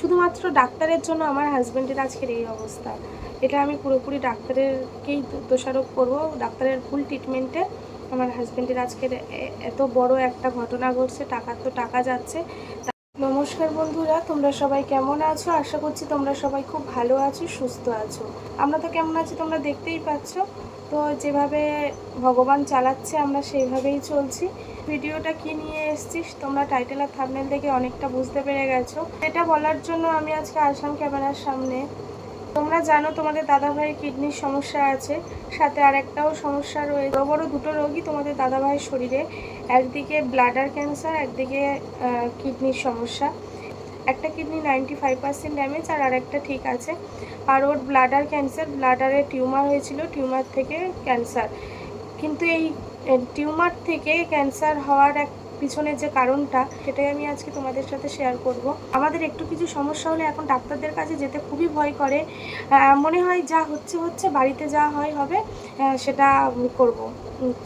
শুধুমাত্র ডাক্তারের জন্য আমার হাজব্যান্ডের আজকের এই অবস্থা। এটা আমি পুরোপুরি ডাক্তারেরকেই দোষারোপ করব। ডাক্তারের ভুল ট্রিটমেন্টে আমার হাজব্যান্ডের আজকের এত বড় একটা ঘটনা ঘটছে টাকার তো টাকা যাচ্ছে। নমস্কার বন্ধুরা, তোমরা সবাই কেমন আছো? আশা করছি তোমরা সবাই খুব ভালো আছো, সুস্থ আছো। আমরা তো কেমন আছি তোমরা দেখতেই পাচ্ছ। তো যেভাবে ভগবান চালাচ্ছে, আমরা সেইভাবেই চলছি। ভিডিওটা কি নিয়ে এসছিস? তোমরা টাইটেল আর থাবনেল দেখে অনেকটা বুঝতে পেরে গেছো। এটা বলার জন্য আমি আজকে আসলাম ক্যামেরার সামনে। তোমরা জানো তোমাদের দাদাভাইয়ের কিডনির সমস্যা আছে, সাথে আর একটাও সমস্যা রয়েছে। বড় বড় দুটো রোগই তোমাদের দাদাভাইয়ের শরীরে, একদিকে ব্লাডার ক্যান্সার একদিকে কিডনির সমস্যা। একটা kidney ninety five percent damage আর আরেকটা ঠিক আছে। আর ওর ব্লাডার ক্যান্সার ব্লাডারে টিউমার হয়েছিল টিউমার থেকে ক্যান্সার কিন্তু এই টিউমার থেকে ক্যান্সার হওয়ার এক পিছনের যে কারণটা, সেটাই আমি আজকে তোমাদের সাথে শেয়ার করব। আমাদের একটু কিছু সমস্যা হলে এখন ডাক্তারদের কাছে যেতে খুবই ভয় করে। মনে হয় যা হচ্ছে হচ্ছে, বাড়িতে যা হয় হবে সেটা করব।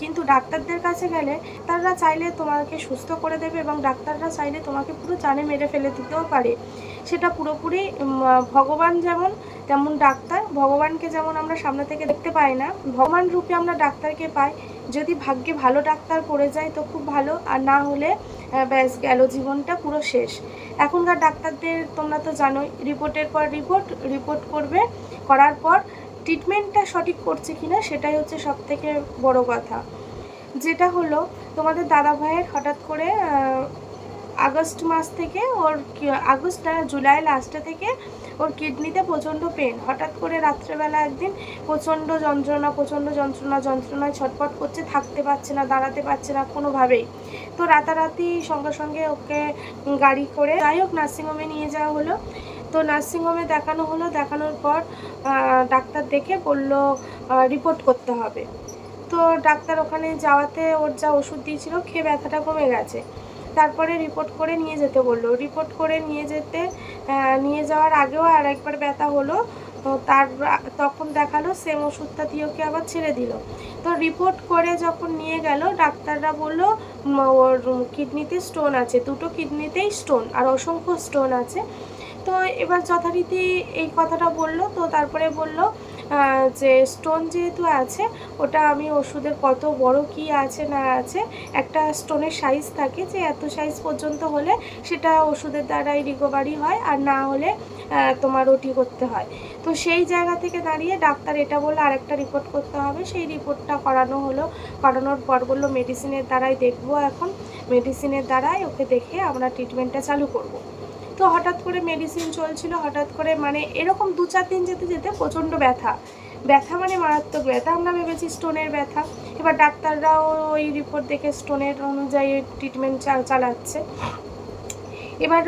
কিন্তু ডাক্তারদের কাছে গেলে তারা চাইলে তোমাকে সুস্থ করে দেবে এবং ডাক্তাররা চাইলে তোমাকে পুরো জানে মেরে ফেলে দিতেও পারে। সেটা পুরোপুরি ভগবান যেমন, তেমন ডাক্তার। ভগবানকে যেমন আমরা সামনে থেকে দেখতে পাই না, ভগবান রূপে আমরা ডাক্তারকে পাই। যদি ভাগ্যে ভালো ডাক্তার পড়ে যায় তো খুব ভালো, আর না হলে ব্যাস, গেল জীবনটা পুরো শেষ। এখনকার ডাক্তারদের তোমরা তো জানোই, রিপোর্টের পর রিপোর্ট রিপোর্ট করবে, করার পর ট্রিটমেন্টটা সঠিক করছে কিনা সেটাই হচ্ছে সব থেকে বড় কথা। যেটা হলো, তোমাদের দাদা ভাইয়ের হঠাৎ করে আগস্ট মাস থেকে ওর আগস্ট না, জুলাই লাস্টে থেকে ওর কিডনিতে প্রচণ্ড পেন হঠাৎ করে রাত্রেবেলা একদিন প্রচণ্ড যন্ত্রণা প্রচণ্ড যন্ত্রণা, যন্ত্রণায় ছটফট করছে, থাকতে পারছে না, দাঁড়াতে পারছে না কোনোভাবেই। তো রাতারাতি সঙ্গে সঙ্গে ওকে গাড়ি করে যাই হোক নার্সিংহোমে নিয়ে যাওয়া হলো। তো নার্সিংহোমে দেখানো হলো, দেখানোর পর ডাক্তার দেখে বলল রিপোর্ট করতে হবে। তো ডাক্তার ওখানে যাওয়াতে ওর যা ওষুধ দিয়েছিল, খেয়ে ব্যথাটা কমে গেছে। তারপরে রিপোর্ট করে নিয়ে যেতে বলল। রিপোর্ট করে নিয়ে যেতে নিয়ে যাওয়ার আগেও আর একবার ব্যথা হলো। তার তখন দেখাল সেম ওষুধটা দিয়ে ওকে আবার ছেড়ে দিল। তো রিপোর্ট করে যখন নিয়ে গেল, ডাক্তাররা বলল ওর কিডনিতে স্টোন আছে। দুটো কিডনিতেই স্টোন আর অসংখ্য স্টোন আছে। তো এবার যথারীতি এই কথাটা বলল, তো তারপরে বলল যে স্টোন যেহেতু আছে, ওটা আমি ওষুধের কত বড় কি আছে না আছে, একটা স্টোনের সাইজ থাকে যে এত সাইজ পর্যন্ত হলে সেটা ওষুধের দ্বারাই রিকভারি হয় আর না হলে তোমার ওটি করতে হয়। তো সেই জায়গা থেকে দাঁড়িয়ে ডাক্তার এটা বলল, আরেকটা রিপোর্ট করতে হবে। সেই রিপোর্টটা করানো হলো, করানোর পর বলল মেডিসিনের দ্বারাই দেখব এখন। মেডিসিনের দ্বারাই ওকে দেখে আমরা ট্রিটমেন্টটা চালু করব। তো হঠাৎ করে মেডিসিন চলছিল, হঠাৎ করে মানে এরকম দু চার দিন যেতে যেতে প্রচণ্ড ব্যথা। ব্যথা মানে মারাত্মক ব্যথা, আমরা ভেবেছি স্টোনের ব্যথা। এবার ডাক্তাররাও ওই রিপোর্ট দেখে স্টোনের অনুযায়ী ট্রিটমেন্ট চালাচ্ছে। এবার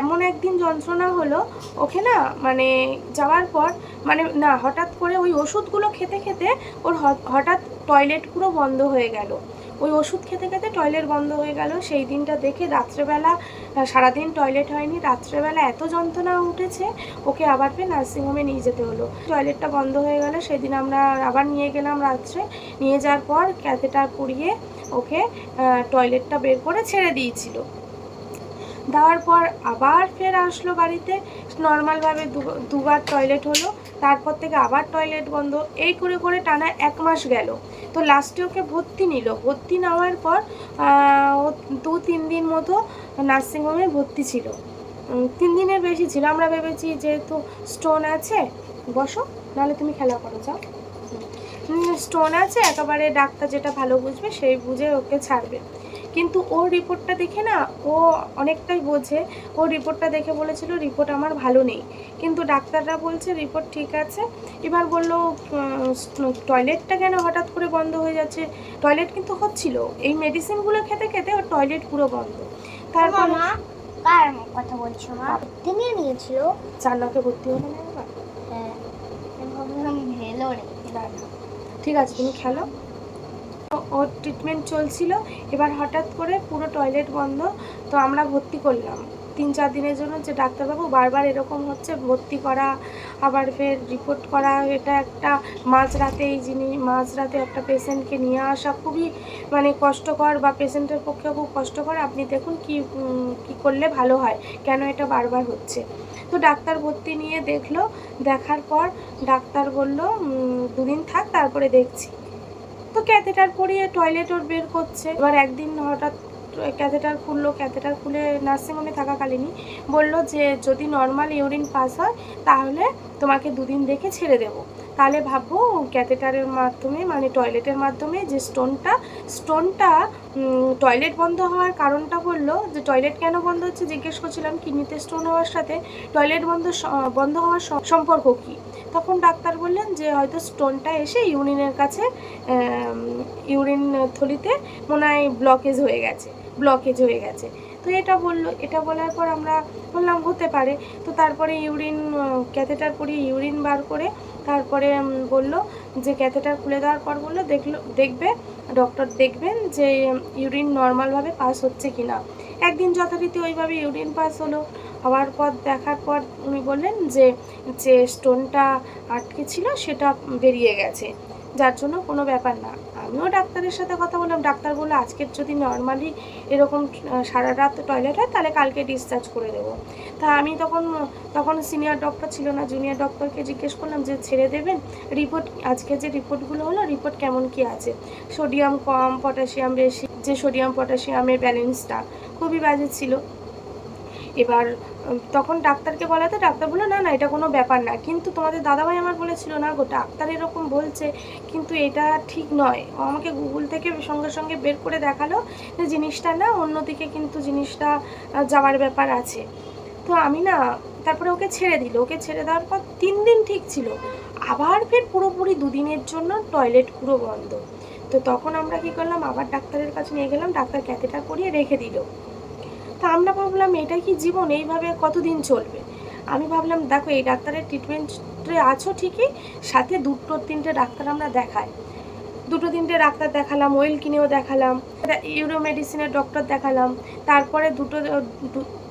এমন একদিন যন্ত্রণা হলো, ওকে না মানে যাওয়ার পর মানে না, হঠাৎ করে ওই ওষুধগুলো খেতে খেতে ওর হঠাৎ টয়লেট পুরো বন্ধ হয়ে গেল। ওই ওষুধ খেতে খেতে টয়লেট বন্ধ হয়ে গেল। সেই দিনটা দেখে রাত্রেবেলা সারাদিন টয়লেট হয়নি, রাত্রেবেলা এত যন্ত্রণা উঠেছে, ওকে আবার ফের নার্সিংহোমে নিয়ে যেতে হলো। টয়লেটটা বন্ধ হয়ে গেল, সেদিন আমরা আবার নিয়ে গেলাম রাত্রে। নিয়ে যাওয়ার পর ক্যাথেটার পুড়িয়ে ওকে টয়লেটটা বের করে ছেড়ে দিয়েছিল। দেওয়ার পর আবার ফের আসলো বাড়িতে। নর্মালভাবে দু- দুবার টয়লেট হলো, তারপর থেকে আবার টয়লেট বন্ধ। এই করে করে টানা এক মাস গেল। তো লাস্টে ওকে ভর্তি নিল। ভর্তি নেওয়ার পর ও দু, তিন দিন মতো নার্সিংহোমে ভর্তি ছিল। তিন দিনের বেশি ছিল। আমরা ভেবেছি যেহেতু স্টোন আছে, বসো, নাহলে তুমি খেলা করো, যাও। স্টোন আছে, একেবারে ডাক্তার যেটা ভালো বুঝবে, সেই বুঝে ওকে ছাড়বে। কিন্তু ওর রিপোর্টটা দেখে না ও অনেকটাই বোঝে। ও রিপোর্টটা দেখে বলেছিল রিপোর্ট আমার ভালো নেই। কিন্তু ডাক্তাররা বলছে রিপোর্ট ঠিক আছে। এবার বলল টয়লেটটা কেন হঠাৎ করে বন্ধ হয়ে যাচ্ছে? টয়লেট কিন্তু হচ্ছিল। এই মেডিসিনগুলো খেতে খেতে ওর টয়লেট পুরো বন্ধ। তারপর মা কার কথা বলছো মা? তিনি নিয়েছিল? চান্নাকে ভর্তি হলো না হ্যাঁ ভাবলাম ভেলো রে। ঠিক আছে তুমি খেলো। ওর ট্রিটমেন্ট চলছিল। এবার হঠাৎ করে পুরো টয়লেট বন্ধ, তো আমরা ভর্তি করলাম। তিন চার দিনের জন্য যে ডাক্তারবাবু বারবার এরকম হচ্ছে, ভর্তি করা, আবার ফের রিপোর্ট করা, এটা একটা মাঝরাতে এই জিনিস মাঝরাতে একটা পেশেন্টকে নিয়ে আসা খুবই মানে কষ্টকর বা পেশেন্টের পক্ষে খুব কষ্টকর। আপনি দেখুন কি কি করলে ভালো হয়, কেন এটা বারবার হচ্ছে। তো ডাক্তার ভর্তি নিয়ে দেখল, দেখার পর ডাক্তার বলল দুদিন থাক, তারপরে দেখছি। তো ক্যাথেটার পরিয়ে টয়লেট ওর বের করছে। এবার একদিন হঠাৎ ক্যাথেটার খুললো, ক্যাথেটার খুলে নার্সিংহোমে থাকাকালীনই বলল যে, যদি নর্মাল ইউরিন পাস হয়, তাহলে তোমাকে দুদিন দেখে ছেড়ে দেবো। তাহলে ভাববো ক্যাথেটারের মাধ্যমে মানে টয়লেটের মাধ্যমে যে স্টোনটা স্টোনটা টয়লেট বন্ধ হওয়ার কারণটা বলল যে টয়লেট কেন বন্ধ হচ্ছে? জিজ্ঞেস করছিলাম, কিডনিতে স্টোন হওয়ার সাথে টয়লেট বন্ধ বন্ধ হওয়ার সম্পর্ক কী? তখন ডাক্তার বললেন যে হয়তো স্টোনটা এসে ইউরিনের কাছে ইউরিন থলিতে মনে হয় ব্লকেজ হয়ে গেছে, ব্লকেজ হয়ে গেছে। তো এটা বলল, এটা বলার পর আমরা বললাম, হতে পারে। তো তারপরে ইউরিন ক্যাথেটার পরিয়ে ইউরিন বার করে তারপরে বলল যে ক্যাথেটার খুলে দেওয়ার পর বলল, দেখল, দেখবে ডক্টর দেখবেন যে ইউরিন নর্মালভাবে পাস হচ্ছে কি না একদিন যথারীতি ওইভাবে ইউরিন পাস হলো। হওয়ার পর, দেখার পর উনি বললেন যে যে স্টোনটা আটকে ছিল সেটা বেরিয়ে গেছে। যার জন্য কোনো ব্যাপার না। আমিও ডাক্তারের সাথে কথা বললাম। ডাক্তার বলল, আজকের যদি নর্মালি এরকম সারা রাত টয়লেট হয়, তাহলে কালকে ডিসচার্জ করে দেবো। তা আমি তখন তখন সিনিয়র ডক্টর ছিল না। জুনিয়র ডক্টরকে জিজ্ঞেস করলাম যে, ছেড়ে দেবেন? রিপোর্ট আজকে যে রিপোর্টগুলো হলো রিপোর্ট কেমন কি আছে? সোডিয়াম কম পটাশিয়াম বেশি। যে সোডিয়াম পটাশিয়ামের ব্যালেন্সটা খুবই বাজে ছিল। এবার তখন ডাক্তারকে বলাতে ডাক্তার বলল, না না, এটা কোনো ব্যাপার না। কিন্তু তোমাদের দাদাভাই আমার বলেছিল, না গো, ডাক্তার এরকম বলছে, কিন্তু এটা ঠিক নয়। আমাকে গুগল থেকে সঙ্গে সঙ্গে বের করে দেখাল যে জিনিসটা না, অন্যদিকে কিন্তু জিনিসটা যাওয়ার ব্যাপার আছে। তো আমি না, তারপরে ওকে ছেড়ে দিল। ওকে ছেড়ে দেওয়ার পর তিন দিন ঠিক ছিল। আবার ফের পুরোপুরি দুদিনের জন্য টয়লেট পুরো বন্ধ। তো তখন আমরা কি করলাম, আবার ডাক্তারের কাছে নিয়ে গেলাম, ডাক্তার ক্যাথেটার করিয়ে রেখে দিল। তা আমরা ভাবলাম এটা কি জীবন? এইভাবে কতদিন চলবে? আমি ভাবলাম, দেখো, এই ডাক্তারের ট্রিটমেন্টে আছো ঠিকই, সাথে দুটো তিনটে ডাক্তার আমরা দেখাই। দুটো তিনটে ডাক্তার দেখালাম ওয়েল কিনেও দেখালাম ইউরো মেডিসিনের ডক্টর দেখালাম, তারপরে দুটো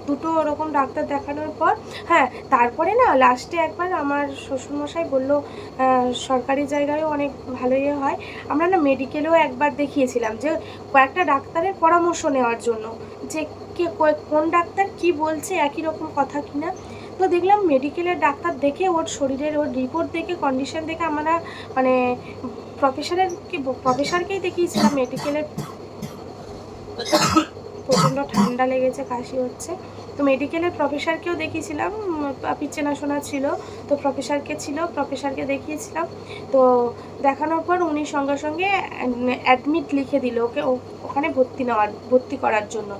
দুটো ওরকম ডাক্তার দেখানোর পর হ্যাঁ তারপরে না লাস্টে একবার আমার শ্বশুরমশাই বলল সরকারি জায়গায়ও অনেক ভালো ইয়ে হয়। আমরা না মেডিকেলেও একবার দেখিয়েছিলাম যে কয়েকটা ডাক্তারের পরামর্শ নেওয়ার জন্য, যে কে কোন ডাক্তার কি বলছে, একই রকম কথা কিনা তো দেখলাম মেডিকেলের ডাক্তার দেখে ওর শরীরের, ওর রিপোর্ট দেখে কন্ডিশন দেখে আমরা মানে প্রফেসরের প্রফেসরকেই দেখিয়েছিলাম মেডিকেলের প্রচণ্ড ঠান্ডা লেগেছে, কাশি হচ্ছে। তো মেডিকেলের প্রফেসরকেও দেখিয়েছিলাম পাপির চেনাশোনা ছিল, তো প্রফেসরকে ছিল প্রফেসরকে দেখিয়েছিলাম, তো দেখানোর পর উনি সঙ্গে সঙ্গে অ্যাডমিট লিখে দিল, ওকে ওখানে ভর্তি নেওয়ার, ভর্তি করার জন্য।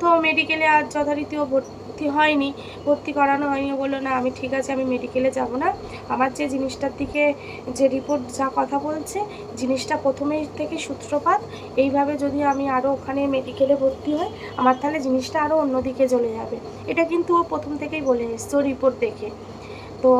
তো মেডিকেলে আর যথারীতি ও ভর্তি হয়নি, ভর্তি করানো হয়নি। বলল, না, আমি ঠিক আছে, আমি মেডিকেলে যাব না। আমার যে জিনিসটার দিকে যে রিপোর্ট যা কথা বলছে, জিনিসটা প্রথমেই থেকে সূত্রপাত। এইভাবে যদি আমি আরও ওখানে মেডিকেলে ভর্তি হই, আমার তাহলে জিনিসটা আরও অন্যদিকে চলে যাবে। এটা কিন্তু ও প্রথম থেকেই বলে এসছে রিপোর্ট দেখে। তো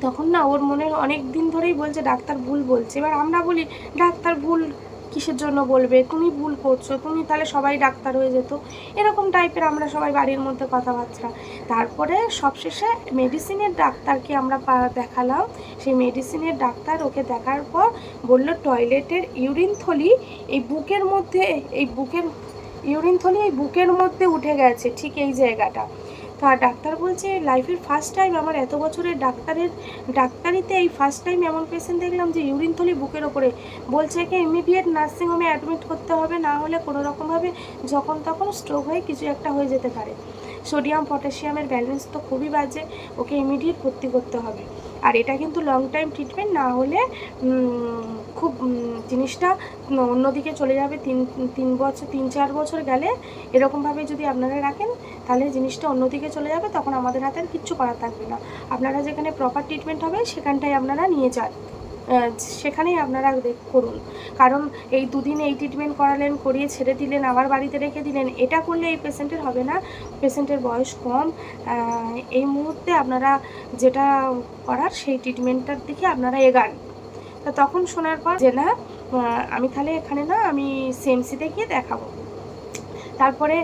তখন না, ওর মনে অনেক দিন ধরেই বলছে, ডাক্তার ভুল বলছে। এবার আমরা বলি, ডাক্তার ভুল কিসের জন্য বলবে? তুমি ভুল করছ, তুমি তাহলে সবাই ডাক্তার হয়ে যেত। এরকম টাইপের আমরা সবাই বাড়ির মধ্যে কথাবার্তা। তারপরে সবশেষে মেডিসিনের ডাক্তারকে আমরা দেখালাম। সেই মেডিসিনের ডাক্তার ওকে দেখার পর বলল টয়লেটের ইউরিন থলি এই বুকের মধ্যে, এই বুকের ইউরিন থলি এই বুকের মধ্যে উঠে গেছে, ঠিক এই জায়গাটা। তা ডাক্তার বলছে লাইফের ফার্স্ট টাইম আমার এত বছরের ডাক্তারের, ডাক্তারিতে এই ফার্স্ট টাইম এমন পেশেন্ট দেখলাম যে ইউরিন থলি বুকের ওপরে। বলছে একে ইমিডিয়েট নার্সিংহোমে অ্যাডমিট করতে হবে, না হলে কোনো রকমভাবে যখন তখন স্ট্রোক হয়ে কিছু একটা হয়ে যেতে পারে। সোডিয়াম পটাশিয়ামের ব্যালেন্স তো খুবই বাজে, ওকে ইমিডিয়েট ভর্তি করতে হবে। আর এটা কিন্তু লং টাইম ট্রিটমেন্ট না হলে খুব জিনিসটা অন্যদিকে চলে যাবে তিন তিন বছর, তিন, চার বছর গেলে। এরকমভাবে যদি আপনারা রাখেন, তাহলে জিনিসটা অন্যদিকে চলে যাবে, তখন আমাদের হাতে আর কিচ্ছু করার থাকবে না। আপনারা যেখানে প্রপার ট্রিটমেন্ট হবে, সেখানটাই আপনারা নিয়ে যান। সেখানেই আপনারা দেখ- করুন। কারণ এই দুদিন এই ট্রিটমেন্ট করালেন, করিয়ে ছেড়ে দিলেন, আবার বাড়িতে রেখে দিলেন, এটা করলে এই পেশেন্টের হবে না। পেশেন্টের বয়স কম। এই মুহূর্তে আপনারা যেটা করার সেই ট্রিটমেন্টটার দিকে আপনারা এগান। তা তখন শোনার পর যে, না আমি তাহলে এখানে না, আমি সিএমসিতে গিয়ে দেখাবো। তারপরে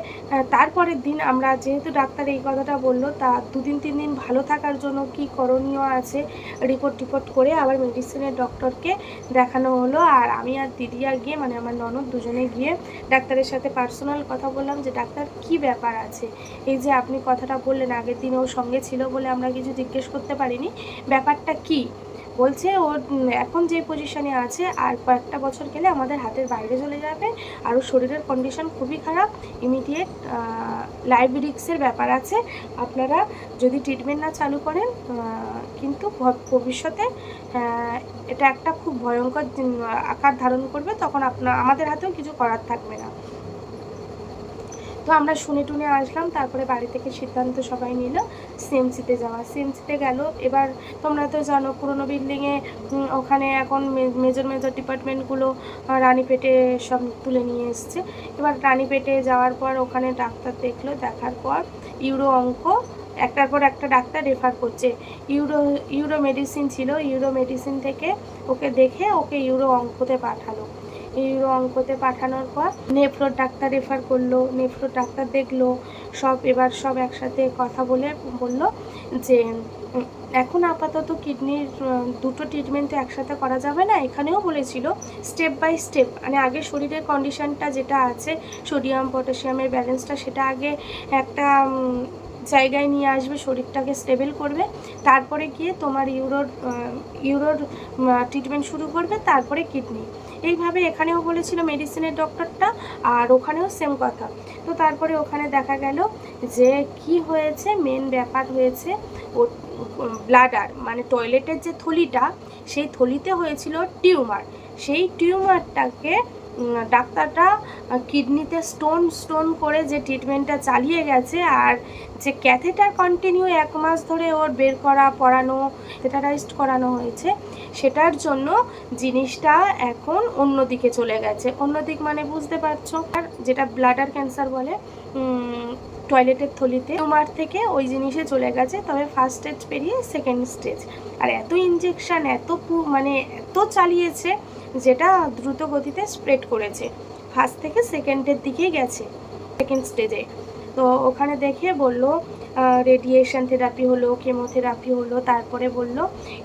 তারপরের দিন আমরা যেহেতু ডাক্তার এই কথাটা বলল, তা দুদিন, তিন দিন ভালো থাকার জন্য কি করণীয় আছে রিপোর্ট টিপোর্ট করে আবার মেডিসিনের ডক্টরকে দেখানো হলো। আর আমি আর দিদিয়া গিয়ে মানে আমার ননদ দুজনে গিয়ে ডাক্তারের সাথে পার্সোনাল কথা বললাম যে, ডাক্তার, কি ব্যাপার আছে? এই যে আপনি কথাটা বললেন, আগের দিন ওর সঙ্গে ছিল বলে আমরা কিছু জিজ্ঞেস করতে পারিনি। ব্যাপারটা কি? বলছে ওর এখন যে পজিশনে আছে, আর কয়েকটা বছর গেলে আমাদের হাতের বাইরে চলে যাবে। আর ওর শরীরের কন্ডিশন খুবই খারাপ ইমিডিয়েট লাইভ রিক্সের ব্যাপার আছে। আপনারা যদি ট্রিটমেন্ট না চালু করেন কিন্তু ভবিষ্যতে এটা একটা খুব ভয়ঙ্কর আকার ধারণ করবে। তখন আপনার আমাদের হাতেও কিছু করার থাকবে না। তো আমরা শুনে টুনে আসলাম, তারপরে বাড়ি থেকে সিদ্ধান্ত সবাই নিল সিএমসিতে যাওয়া। সিএমসিতে গেল, এবার তোমরা তো জানো পুরনো বিল্ডিংয়ে ওখানে এখন মেজর মেজর ডিপার্টমেন্টগুলো রানীপেটে সব তুলে নিয়ে এসছে। এবার রানীপেটে যাওয়ার পর ওখানে ডাক্তার দেখল, দেখার পর ইউরো অঙ্ক, একটার পর একটা ডাক্তার রেফার করছে। ইউরো ইউরো মেডিসিন ছিল, ইউরো মেডিসিন থেকে ওকে দেখে ওকে ইউরো অঙ্কতে পাঠালো। ইউরো অঙ্কতে পাঠানোর পর নেফ্রোর ডাক্তার রেফার করল নেফ্রোর ডাক্তার দেখল, সব এবার সব একসাথে কথা বলে বলল যে, এখন আপাতত কিডনির, দুটো ট্রিটমেন্ট তো একসাথে করা যাবে না? এখানেও বলেছিল স্টেপ বাই স্টেপ মানে আগে শরীরের কন্ডিশনটা যেটা আছে সোডিয়াম পটাশিয়ামের ব্যালেন্সটা সেটা আগে একটা জায়গায় নিয়ে আসবে, শরীরটাকে স্টেবল করবে। তারপরে গিয়ে তোমার ইউরোর ইউরোর ট্রিটমেন্ট শুরু করবে, তারপরে কিডনি। এইভাবে এখানেও বলেছিল মেডিসিনের ডক্টরটা আর ওখানেও সেম কথা। তো তারপরে ওখানে দেখা গেল যে কি হয়েছে মেন ব্যাপার হয়েছে ও ব্লাডার মানে টয়লেটের যে থলিটা সেই থলিতে হয়েছিল টিউমার। সেই টিউমারটাকে উম, ডাক্তারটা কিডনিতে স্টোন স্টোন করে যে ট্রিটমেন্টটা চালিয়ে গেছে আর যে ক্যাথেটার কন্টিনিউ এক মাস ধরে ওর বের করা, পড়ানো হেটারাইজড করানো হয়েছে, সেটার জন্য জিনিসটা এখন অন্যদিকে চলে গেছে। অন্যদিক মানে বুঝতে পারছ? আর যেটা ব্লাডার ক্যান্সার বলে টয়লেটের থলিতে টিউমার থেকে ওই জিনিসে চলে গেছে, তবে ফার্স্ট স্টেজ পেরিয়ে সেকেন্ড স্টেজ আর এত ইঞ্জেকশন এত মানে এত চালিয়েছে যেটা দ্রুত গতিতে স্প্রেড করেছে। ফার্স্ট থেকে সেকেন্ডের দিকেই গেছে সেকেন্ড স্টেজে তো ওখানে দেখে বলল রেডিয়েশন থেরাপি হলো কেমোথেরাপি হলো, তারপরে বলল,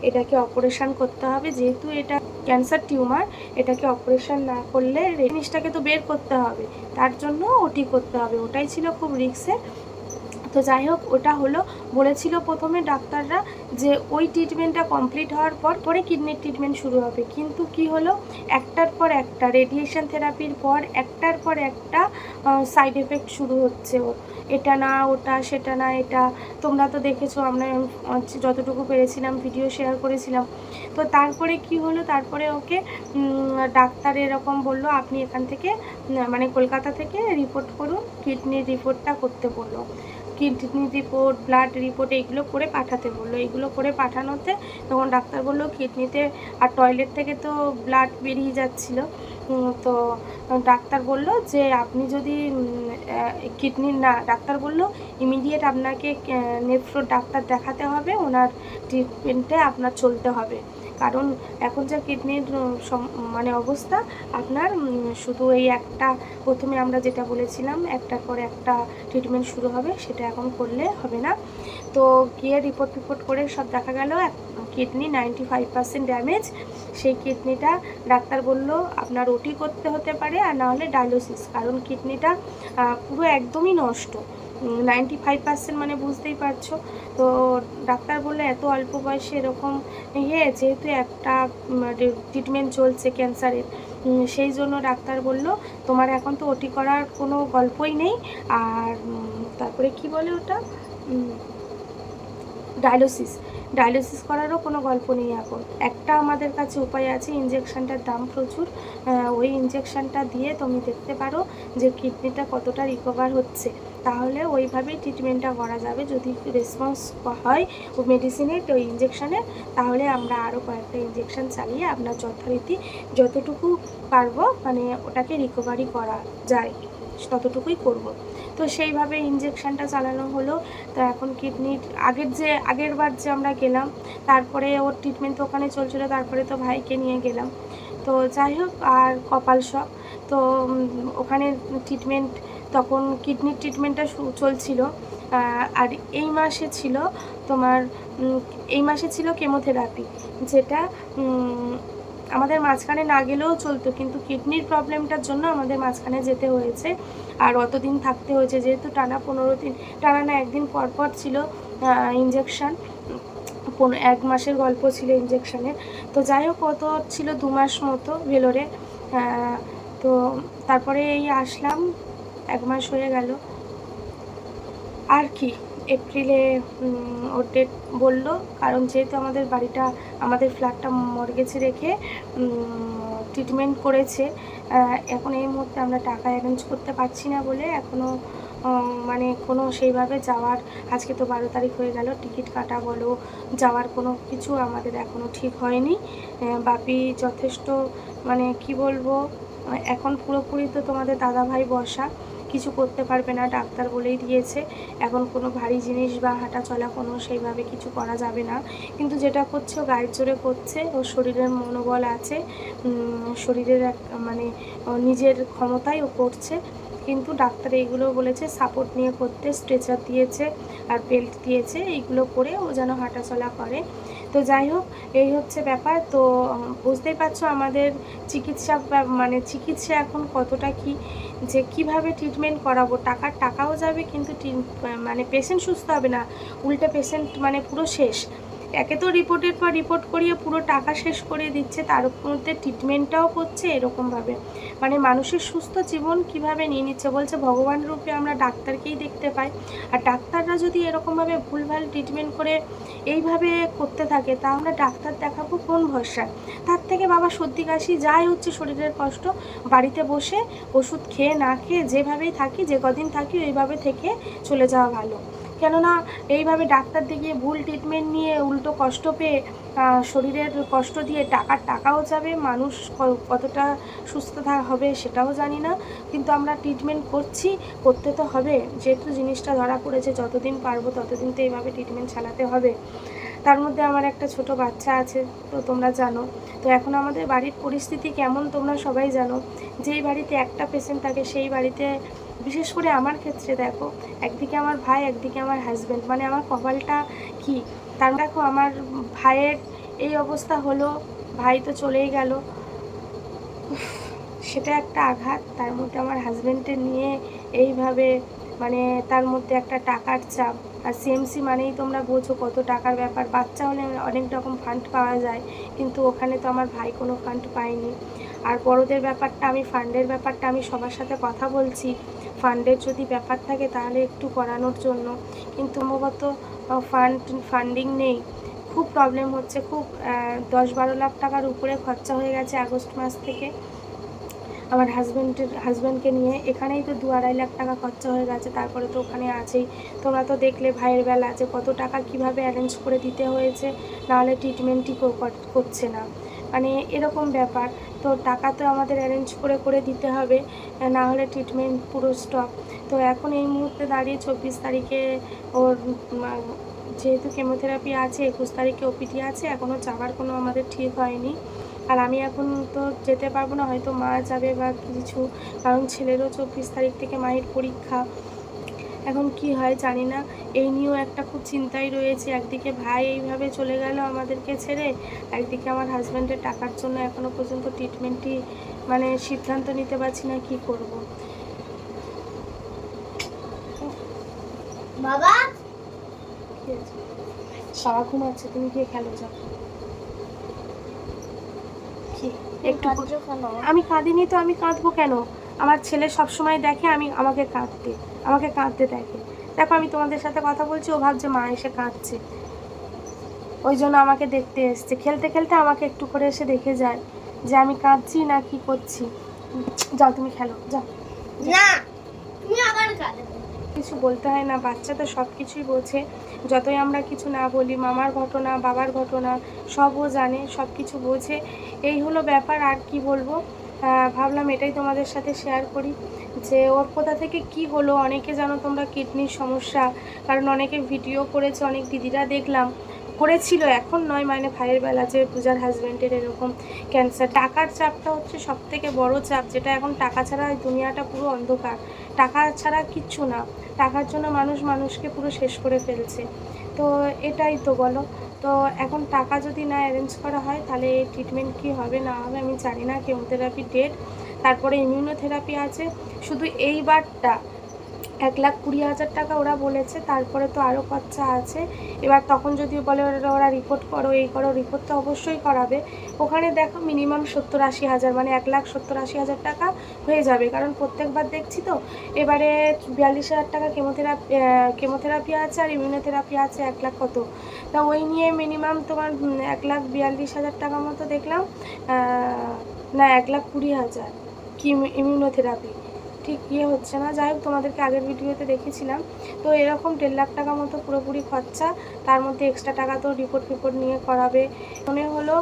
এটাকে অপারেশন করতে হবে, যেহেতু এটা ক্যান্সার টিউমার এটাকে অপারেশন না করলে জিনিসটাকে তো বের করতে হবে। তার জন্য ওটি করতে হবে। ওটাই ছিল খুব রিক্সে তো যাই হোক, ওটা হলো। বলেছিল প্রথমে ডাক্তাররা যে ওই ট্রিটমেন্টটা কমপ্লিট হওয়ার পর পরে কিডনির ট্রিটমেন্ট শুরু হবে। কিন্তু কি হলো? একটার পর একটা রেডিয়েশন থেরাপির পর একটার পর একটা সাইড এফেক্ট শুরু হচ্ছে ও। এটা না, ওটা, সেটা না, এটা। তোমরা তো দেখেছ, আমরা যতটুকু পেরেছিলাম ভিডিও শেয়ার করেছিলাম। তো তারপরে কি হলো? তারপরে ওকে ডাক্তার এরকম বলল, আপনি এখান থেকে মানে কলকাতা থেকে রিপোর্ট করুন কিডনির রিপোর্টটা করতে বলল। কিডনি রিপোর্ট ব্লাড রিপোর্ট এইগুলো করে পাঠাতে বলল। এইগুলো করে পাঠানোতে তখন ডাক্তার বলল কিডনিতে আর টয়লেট থেকে তো ব্লাড বেরিয়ে যাচ্ছিল। তো ডাক্তার বলল যে, আপনি যদি কিডনির না ডাক্তার বলল ইমিডিয়েট আপনাকে নেফ্রো ডাক্তার দেখাতে হবে, ওনার ট্রিটমেন্টে আপনার চলতে হবে। কারণ এখন যা কিডনির মানে অবস্থা, আপনার শুধু এই একটা, প্রথমে আমরা যেটা বলেছিলাম, একটার পর একটা ট্রিটমেন্ট শুরু হবে, সেটা এখন করলে হবে না। তো গিয়ে রিপোর্ট টিপোর্ট করে সব দেখা গেল kidney ninety five percent damage সেই কিডনিটা ডাক্তার বলল, আপনার ওটি করতে হতে পারে, আর না হলে ডায়ালিসিস কারণ কিডনিটা পুরো একদমই নষ্ট। নাইনটি ফাইভ পার্সেন্ট মানে বুঝতেই পারছ। তো ডাক্তার বলল এত অল্প বয়সে এরকম ইয়ে যেহেতু একটা ট্রিটমেন্ট চলছে ক্যান্সারের সেই জন্য ডাক্তার বলল, তোমার এখন তো ওটি করার কোনো গল্পই নেই। আর তারপরে কি বলে ওটা? ডায়ালিসিস ডায়ালিসিস করারও কোনো গল্প নেই এখন। একটা আমাদের কাছে উপায় আছে ইঞ্জেকশানটার দাম প্রচুর। ওই ইঞ্জেকশনটা দিয়ে তুমি দেখতে পারো যে কিডনিটা কতটা রিকভার হচ্ছে। তাহলে ওইভাবেই ট্রিটমেন্টটা করা যাবে। যদি রেসপন্স হয় ও মেডিসিনের ওই ইঞ্জেকশনের তাহলে আমরা আরও কয়েকটা ইঞ্জেকশান চালিয়ে আপনার যথারীতি যতটুকু পারব মানে ওটাকে রিকভারি করা যায়, ততটুকুই করব। তো সেইভাবে ইঞ্জেকশানটা চালানো হলো। তো এখন কিডনির আগের যে, আগের বার যে আমরা গেলাম, তারপরে ওর ট্রিটমেন্ট তো ওখানে চলছিল, তারপরে তো ভাইকে নিয়ে গেলাম। তো যাই হোক, আর কপাল শক তো ওখানে ট্রিটমেন্ট তখন কিডনির ট্রিটমেন্টটা চলছিল। আর এই মাসে ছিল তোমার এই মাসে ছিল কেমোথেরাপি, যেটা আমাদের মাঝখানে না গেলেও চলতো, কিন্তু কিডনির প্রবলেমটার জন্য আমাদের মাঝখানে যেতে হয়েছে। আর অতদিন থাকতে হয়েছে, যেহেতু টানা পনেরো দিন, টানা না একদিন পরপর পর ছিল ইঞ্জেকশান এক মাসের গল্প ছিল ইঞ্জেকশানের তো যাই হোক, অত ছিল দু মাস মতো ভেলোরে। তো তারপরে এই আসলাম। এক মাস হয়ে গেল। আর কি, এপ্রিলে ওর ডেট বলল, কারণ যেহেতু আমাদের বাড়িটা, আমাদের ফ্ল্যাটটা মর্গেজে রেখে ট্রিটমেন্ট করেছে এখন এই মুহূর্তে আমরা টাকা অ্যারেঞ্জ করতে পারছি না বলে এখনও মানে কোনো সেইভাবে যাওয়ার, আজকে তো বারো তারিখ হয়ে গেল, টিকিট কাটা বলো, যাওয়ার কোনো কিছু আমাদের এখনও ঠিক হয়নি। বাপি যথেষ্ট মানে কি বলব, এখন পুরোপুরি তো তোমাদের দাদাভাই বসা কিছু করতে পারবে না, ডাক্তার বলেই দিয়েছে। এখন কোনো ভারী জিনিস বা হাঁটা চলা কোনো সেইভাবে কিছু করা যাবে না। কিন্তু যেটা করছে, ও গায়ের জোরে করছে, ওর শরীরের মনোবল আছে শরীরের এক মানে নিজের ক্ষমতায় ও করছে। কিন্তু ডাক্তার এইগুলো বলেছে, সাপোর্ট নিয়ে করতে, স্ট্রেচার দিয়েছে আর বেল্ট দিয়েছে, এইগুলো করে ও যেন হাঁটাচলা করে। তো যাই হোক, এই হচ্ছে ব্যাপার। তো, বুঝতেই পারছ আমাদের চিকিৎসা মানে চিকিৎসা এখন কতটা কি, যে কীভাবে ট্রিটমেন্ট করাবো? টাকার টাকাও যাবে, কিন্তু মানে পেশেন্ট সুস্থ হবে না। উল্টে পেশেন্ট মানে পুরো শেষ। একে তো রিপোর্টের পর রিপোর্ট করিয়ে পুরো টাকা শেষ করে দিচ্ছে, তার মধ্যে ট্রিটমেন্টটাও করছে এরকমভাবে। মানে মানুষের সুস্থ জীবন কীভাবে নিয়ে নিচ্ছে? বলছে ভগবান রূপে আমরা ডাক্তারকেই দেখতে পাই। আর ডাক্তাররা যদি এরকমভাবে ভুলভাল ট্রিটমেন্ট করে এইভাবে করতে থাকে, তা আমরা ডাক্তার দেখাবো কোন ভরসায়? তার থেকে বাবা সর্দি কাশি যাই হচ্ছে শরীরের কষ্ট, বাড়িতে বসে ওষুধ খেয়ে না খেয়ে যেভাবেই থাকি, যে কদিন থাকি ওইভাবে থেকে চলে যাওয়া ভালো। কেননা এইভাবে ডাক্তার দেখিয়ে ভুল ট্রিটমেন্ট নিয়ে উল্টো কষ্ট পেয়ে শরীরের কষ্ট দিয়ে টাকার টাকাও যাবে, মানুষ কতটা সুস্থ হবে সেটাও জানি না। কিন্তু আমরা ট্রিটমেন্ট করছি, করতে তো হবে। যেহেতু জিনিসটা ধরা পড়েছে, যতদিন পারব ততদিন তো এইভাবে ট্রিটমেন্ট চালাতে হবে। তার মধ্যে আমার একটা ছোট বাচ্চা আছে, তো তোমরা জানো। তো এখন আমাদের বাড়ির পরিস্থিতি কেমন তোমরা সবাই জানো। যেই বাড়িতে একটা পেশেন্ট থাকে, সেই বাড়িতে বিশেষ করে আমার ক্ষেত্রে দেখো, একদিকে আমার ভাই, একদিকে আমার হাজব্যান্ড মানে আমার কপালটা কি? তার দেখো আমার ভাইয়ের এই অবস্থা হলো, ভাই তো চলেই গেল। সেটা একটা আঘাত। তার মধ্যে আমার হাজব্যান্ডের নিয়ে এইভাবে মানে তার মধ্যে একটা টাকার চাপ। আর সিএমসি মানেই তোমরা বোঝো কত টাকার ব্যাপার। বাচ্চা হলে অনেক রকম ফান্ড পাওয়া যায়, কিন্তু ওখানে তো আমার ভাই কোনো ফান্ড পায়নি। আর বড়দের ব্যাপারটা আমি ফান্ডের ব্যাপারটা আমি সবার সাথে কথা বলছি। ফান্ডের যদি ব্যাপার থাকে তাহলে একটু করানোর জন্য। কিন্তু সম্ভবত ফান্ড, ফান্ডিং নেই। খুব প্রবলেম হচ্ছে, খুব দশ বারো লাখ টাকার উপরে খরচা হয়ে গেছে আগস্ট মাস থেকে। আমার হাজব্যান্ডের হাজব্যান্ডকে নিয়ে এখানেই তো দু আড়াই লাখ টাকা খরচা হয়ে গেছে, তারপরে তো ওখানে আছেই। তোমরা তো দেখলে ভাইয়ের বেলা যে কত টাকা কীভাবে অ্যারেঞ্জ করে দিতে হয়েছে, নাহলে ট্রিটমেন্টই করছে না। মানে এরকম ব্যাপার। তো টাকা তো আমাদের অ্যারেঞ্জ করে করে দিতে হবে, না হলে ট্রিটমেন্ট পুরো স্টপ তো এখন এই মুহূর্তে দাঁড়িয়ে চব্বিশ তারিখে ওর যেহেতু কেমোথেরাপি আছে, একুশ তারিখে ওপিটি আছে এখনও যাওয়ার কোনো আমাদের ঠিক হয়নি। আর আমি এখন তো যেতে পারব না, হয়তো মা যাবে বা কিছু, কারণ ছেলেরও চব্বিশ তারিখ থেকে মায়ের পরীক্ষা। এখন কি হয় জানি না। এই নিয়েও একটা খুব চিন্তায় রয়েছে। একদিকে ভাই এইভাবে চলে গেল আমাদেরকে ছেড়ে একদিকে আমার হাজব্যান্ডের টাকার জন্য এখনও পর্যন্ত ট্রিটমেন্টটি মানে সিদ্ধান্ত নিতে পারছি না কি করব। বাবা? কি আছে? ঘুমাচ্ছে তুমি গিয়ে খেলো যাও। কি? একটু আমি কাঁদিনি তো আমি কাঁদবো কেন? আমার ছেলে সব সময় দেখে আমি আমাকে কাঁদতে। আমাকে কাঁদতে দেখে। দেখো আমি তোমাদের সাথে কথা বলছি ও ভাবছে মা এসে কাঁদছে। ওই জন্য আমাকে দেখতে এসছে। খেলতে খেলতে আমাকে একটু করে এসে দেখে যায় যে আমি কাঁদছি না কি করছি। যাও তুমি খেলো যাও। না তুমি আবার কাঁদবে কিছু বলতে হয় না বাচ্চা তো সব কিছুই বোঝে। যতই আমরা কিছু না বলি মামার ঘটনা বাবার ঘটনা সবও জানে সব কিছু বোঝে। এই হলো ব্যাপার আর কি বলব? ভাবলাম এটাই তোমাদের সাথে শেয়ার করি। যে ওর কোথা থেকে কি হলো? অনেকে জানো তোমরা কিডনির সমস্যা, কারণ অনেকে ভিডিও করেছে, অনেক দিদিরা দেখলাম। করেছিল, এখন নয় মানে ভাইয়ের বেলা যে পূজার হাজব্যান্ডের এরকম ক্যান্সার টাকার চাপটা হচ্ছে সব থেকে বড় চাপ, যেটা এখন টাকা ছাড়া দুনিয়াটা পুরো অন্ধকার। টাকা ছাড়া কিচ্ছু না, টাকার জন্য মানুষ মানুষকে পুরো শেষ করে ফেলছে। তো এটাই তো বলো। তো এখন টাকা যদি না অ্যারেঞ্জ করা হয়, তাহলে এই ট্রিটমেন্ট কী হবে, না হবে আমি জানি না কেমোথেরাপি ডেট তারপরে ইমিউনোথেরাপি আছে। শুধু এইবারটা এক লাখ কুড়ি হাজার টাকা ওরা বলেছে, তারপরে তো আরও খরচা আছে। এবার তখন যদি বলে ওরা রিপোর্ট করো, এই করো রিপোর্ট তো অবশ্যই করাবে। ওখানে দেখো মিনিমাম সত্তর আশি হাজার মানে এক লাখ সত্তর আশি হাজার টাকা হয়ে যাবে। কারণ প্রত্যেকবার দেখছি তো, এবারে বিয়াল্লিশ হাজার টাকা কেমোথেরাপি কেমোথেরাপি আছে আর ইমিউনোথেরাপি আছে এক লাখ কত। তা ওই নিয়ে মিনিমাম তোমার এক লাখ বিয়াল্লিশ হাজার টাকা মতো দেখলাম না, এক লাখ কুড়ি হাজার। কি ইমিউনোথেরাপি ঠিক ইয়ে হচ্ছে না। যাই হোক, তোমাদেরকে আগের ভিডিওতে দেখেছিলাম। তো এরকম দেড় লাখ টাকা মতো পুরোপুরি খরচা, তার মধ্যে এক্সট্রা টাকা তো রিপোর্ট ফিপোর্ট নিয়ে করাবে। মনে হলো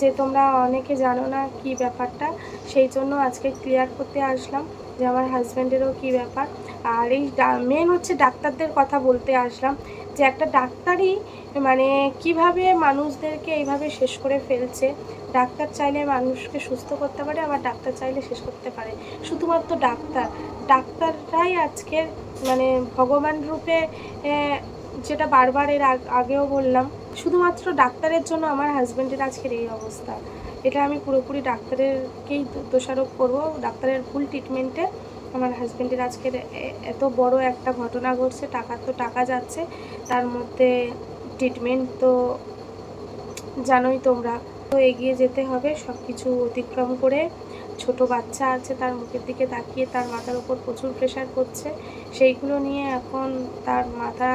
যে তোমরা অনেকে জানো না কি ব্যাপারটা, সেই জন্য আজকে ক্লিয়ার করতে আসলাম। যে আমার হাজব্যান্ডেরও কী ব্যাপার। আর এই মেন হচ্ছে ডাক্তারদের কথা বলতে আসলাম যে একটা ডাক্তারই মানে কীভাবে মানুষদেরকে এইভাবে শেষ করে ফেলছে। ডাক্তার চাইলে মানুষকে সুস্থ করতে পারে, আবার ডাক্তার চাইলে শেষ করতে পারে। শুধুমাত্র ডাক্তার। ডাক্তাররাই আজকের মানে ভগবান রূপে যেটা বারবার এর আগ- আগেও বললাম, শুধুমাত্র ডাক্তারের জন্য আমার হাজব্যান্ডের আজকের এই অবস্থা। এটা আমি পুরোপুরি ডাক্তারেরকেই দোষারোপ করব। ডাক্তারের ভুল ট্রিটমেন্টে আমার হাজব্যান্ডের আজকের এত বড় একটা ঘটনা ঘটছে, টাকা তো টাকা যাচ্ছে, তার মধ্যে ট্রিটমেন্ট তো জানোই তোমরা। তো এগিয়ে যেতে হবে সব কিছু অতিক্রম করে। ছোট বাচ্চা আছে, তার মুখের দিকে তাকিয়ে তার মাথার উপর প্রচুর প্রেশার পড়ছে সেইগুলো নিয়ে এখন তার মাথা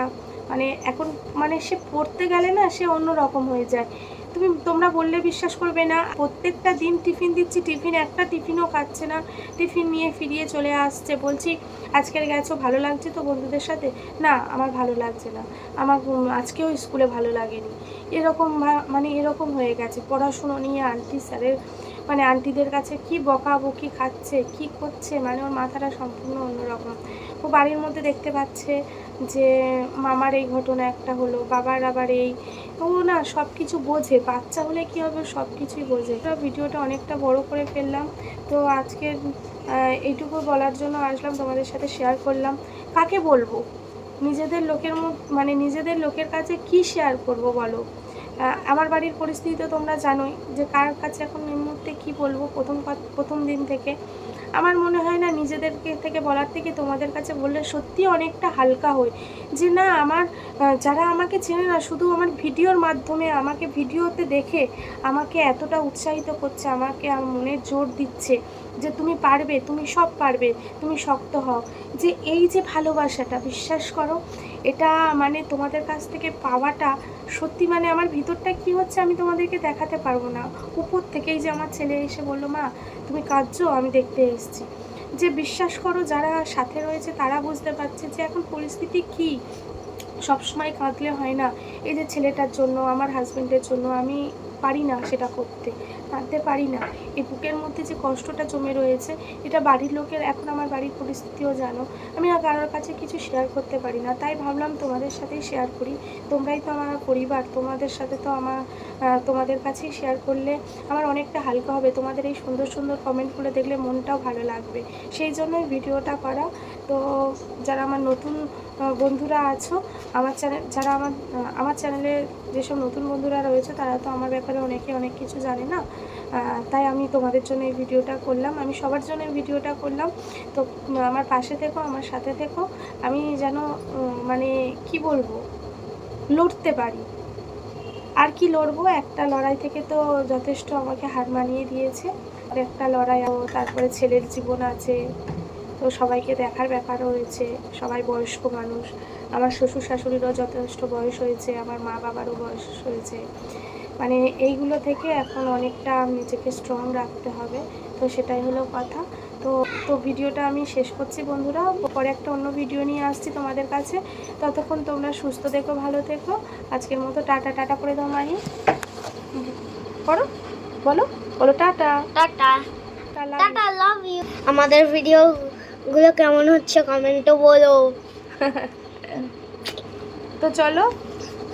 মানে এখন মানে সে পড়তে গেলে না সে অন্য রকম হয়ে যায়। তুমি তোমরা বললে বিশ্বাস করবে না। প্রত্যেকটা দিন টিফিন দিচ্ছি, টিফিন একটা টিফিনও খাচ্ছে না। টিফিন নিয়ে ফিরিয়ে চলে আসছে। বলছি, আজকের গেছো ভালো লাগছে তো বন্ধুদের সাথে? না, আমার ভালো লাগছে না। আমার আজকেও স্কুলে ভালো লাগেনি। এরকম মানে এরকম হয়ে গেছে। পড়াশুনো নিয়ে আন্টি স্যারের মানে আন্টিদের কাছে কি বকাবকি খাচ্ছে, কি করছে মানে ওর মাথাটা সম্পূর্ণ অন্যরকম। ও বাড়ির মধ্যে দেখতে পাচ্ছে যে মামার এই ঘটনা একটা হলো, বাবার আবার এই। ও না সব কিছু বোঝে, বাচ্চা হলে কি হবে সব কিছুই বোঝে। তো ভিডিওটা অনেকটা বড় করে ফেললাম। তো আজকের এইটুকু বলার জন্য আসলাম, তোমাদের সাথে শেয়ার করলাম। কাকে বলব? নিজেদের লোকের মানে নিজেদের লোকের কাছে কি শেয়ার করব বলো? আমার বাড়ির পরিস্থিতি তো তোমরা জানোই, যে কার কাছে এখন মুহূর্তে কী বলব প্রথম প্রথম দিন থেকে। আমার মনে হয় না নিজেদেরকে থেকে বলার থেকে তোমাদের কাছে বললে সত্যি অনেকটা হালকা হয়। যে না, আমার যারা আমাকে চেনে না, শুধু আমার ভিডিওর মাধ্যমে, আমাকে ভিডিওতে দেখে আমাকে এতটা উৎসাহিত করছে, আমাকে আমার মনে জোর দিচ্ছে যে তুমি পারবে, তুমি সব পারবে, তুমি শক্ত হও। যে এই যে ভালোবাসাটা, বিশ্বাস করো, এটা মানে তোমাদের কাছ থেকে পাওয়াটা সত্যি মানে আমার ভিতরটা কি হচ্ছে আমি তোমাদেরকে দেখাতে পারব না। উপর থেকেই যে আমার ছেলে এসে বলল, মা, তুমি কাঁদছো, আমি দেখতে এসেছি। যে বিশ্বাস করো, যারা সাথে রয়েছে তারা বুঝতে পারছে যে এখন পরিস্থিতি কী। সবসময় কাঁদলে হয় না, এই যে ছেলেটার জন্য, আমার হাজব্যান্ডের জন্য আমি পারি না সেটা করতে। কাঁদতে পারি না। এই বুকের মধ্যে যে কষ্টটা জমে রয়েছে, এটা বাড়ির লোকের, এখন আমার বাড়ির পরিস্থিতিও জানো। আমি না কারোর কাছে কিছু শেয়ার করতে পারি না। তাই ভাবলাম তোমাদের সাথেই শেয়ার করি। তোমরাই তো আমার পরিবার, তোমাদের সাথে তো আমার তোমাদের কাছেই শেয়ার করলে আমার অনেকটা হালকা হবে। তোমাদের এই সুন্দর সুন্দর কমেন্টগুলো দেখলে মনটাও ভালো লাগবে। সেই জন্যই ভিডিওটা করা। তো যারা আমার নতুন বন্ধুরা আছো, আমার চ্যানেল যারা আমার আমার চ্যানেলে যেসব নতুন বন্ধুরা রয়েছে, তারা তো আমার ব্যাপারে অনেকে অনেক কিছু জানে না। তাই আমি তোমাদের জন্য এই ভিডিওটা করলাম। আমি সবার জন্য এই ভিডিওটা করলাম। তো আমার পাশে থেকো, আমার সাথে থেকো। আমি যেন মানে কি বলব? লড়তে পারি। আর কি লড়বো? একটা লড়াই থেকে তো যথেষ্ট আমাকে হার মানিয়ে দিয়েছে। আর একটা লড়াই তারপরে ছেলের জীবন আছে। তো সবাইকে দেখার ব্যাপার রয়েছে। সবাই বয়স্ক মানুষ। আমার শ্বশুর শাশুড়িরও যথেষ্ট বয়স হয়েছে। আমার মা বাবারও বয়স হয়েছে। মানে এইগুলো থেকে এখন অনেকটা নিজেকে স্ট্রং রাখতে হবে। তো সেটাই হলো কথা। তো তো ভিডিওটা আমি শেষ করছি বন্ধুরা। পরে একটা অন্য ভিডিও নিয়ে আসছি তোমাদের কাছে। ততক্ষণ তোমরা সুস্থ থেকো ভালো থেকো। আজকের মতো টাটা টাটা করে দাও মাহি। করো। বলো। বলো tata. Tata. Tata tata love you আমাদের ভিডিওগুলো কেমন হচ্ছে কমেন্টও বলো। তো চলো।